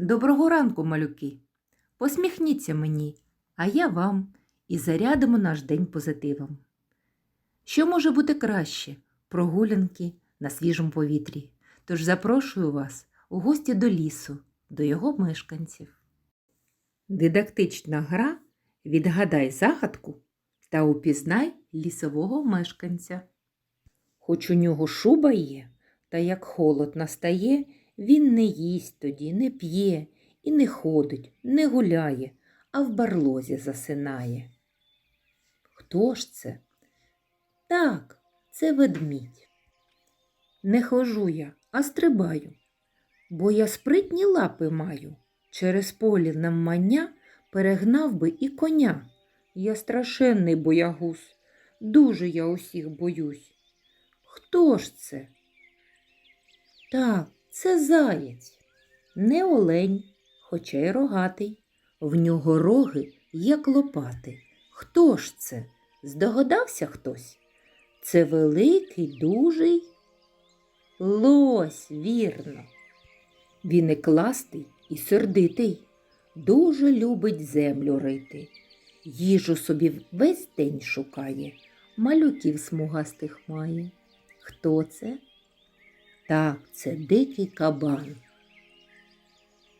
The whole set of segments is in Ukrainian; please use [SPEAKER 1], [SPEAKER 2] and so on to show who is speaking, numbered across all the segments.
[SPEAKER 1] Доброго ранку, малюки. Посміхніться мені, а я вам і зарядимо наш день позитивом. Що може бути краще прогулянки на свіжому повітрі? Тож запрошую вас у гості до лісу, до його мешканців. Дидактична гра Відгадай загадку та упізнай лісового мешканця. Хоч у нього шуба є, та як холод настає, він не їсть тоді, не п'є і не ходить, не гуляє, а в барлозі засинає. Хто ж це? Так, це ведмідь. Не хожу я, а стрибаю, бо я спритні лапи маю. Через полі навмання перегнав би і коня. Я страшенний боягуз, дуже я усіх боюсь. Хто ж це? Так, це заєць, не олень, хоча й рогатий. В нього роги, як лопати. Хто ж це? Здогадався хтось? Це великий, дужий лось, вірно. Він і кластий, і сердитий, дуже любить землю рити. Їжу собі весь день шукає, малюків смугастих має. Хто це? Так, це дикий кабан.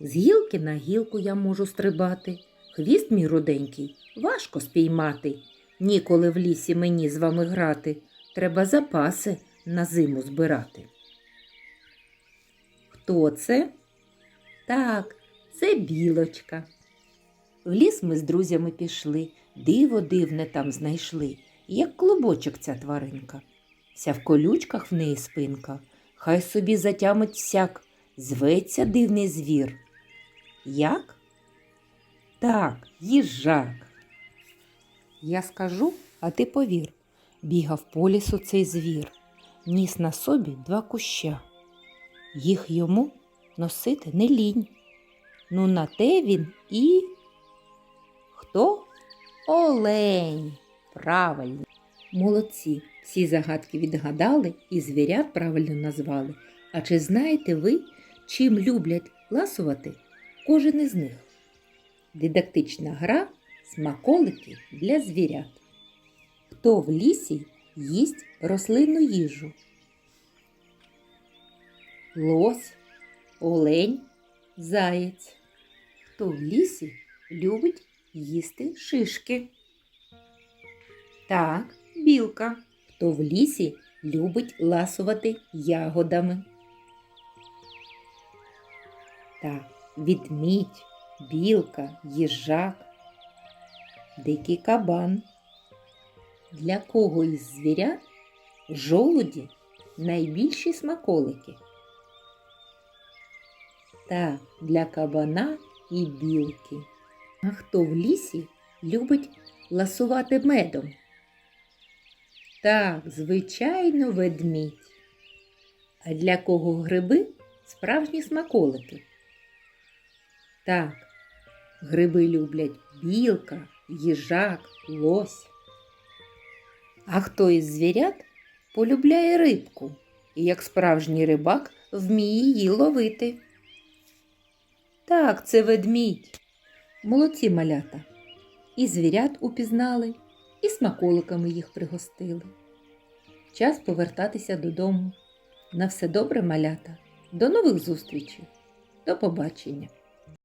[SPEAKER 1] З гілки на гілку я можу стрибати, хвіст мій руденький важко спіймати. Ніколи в лісі мені з вами грати, треба запаси на зиму збирати. Хто це? Так, це білочка. В ліс ми з друзями пішли, диво дивне там знайшли, як клубочок ця тваринка. Вся в колючках в неї спинка, хай собі затямить всяк, зветься дивний звір. Як? Так, їжак. Я скажу, а ти повір. Бігав по лісу цей звір, ніс на собі два куща. Їх йому носити не лінь. Ну на те він і. Хто? Олень. Правильно. Молодці. Всі загадки відгадали і звірят правильно назвали. А чи знаєте ви, чим люблять ласувати кожен із них? Дидактична гра смаколики для звірят. Хто в лісі їсть рослинну їжу? Лось, олень, заєць. Хто в лісі любить їсти шишки? Так, білка. Хто в лісі любить ласувати ягодами? Так, відмідь, білка, їжак, дикий кабан. Для кого із звірят жолуді найбільші смаколики? Так, для кабана і білки. А хто в лісі любить ласувати медом? Так, звичайно, ведмідь. А для кого гриби справжні смаколики? Так, гриби люблять білка, їжак, лось. А хто із звірят полюбляє рибку і, як справжній рибак, вміє її ловити? Так, це ведмідь. Молодці малята. І звірят упізнали, і смаколиками їх пригостили. Час повертатися додому. На все добре, малята. До нових зустрічей. До побачення.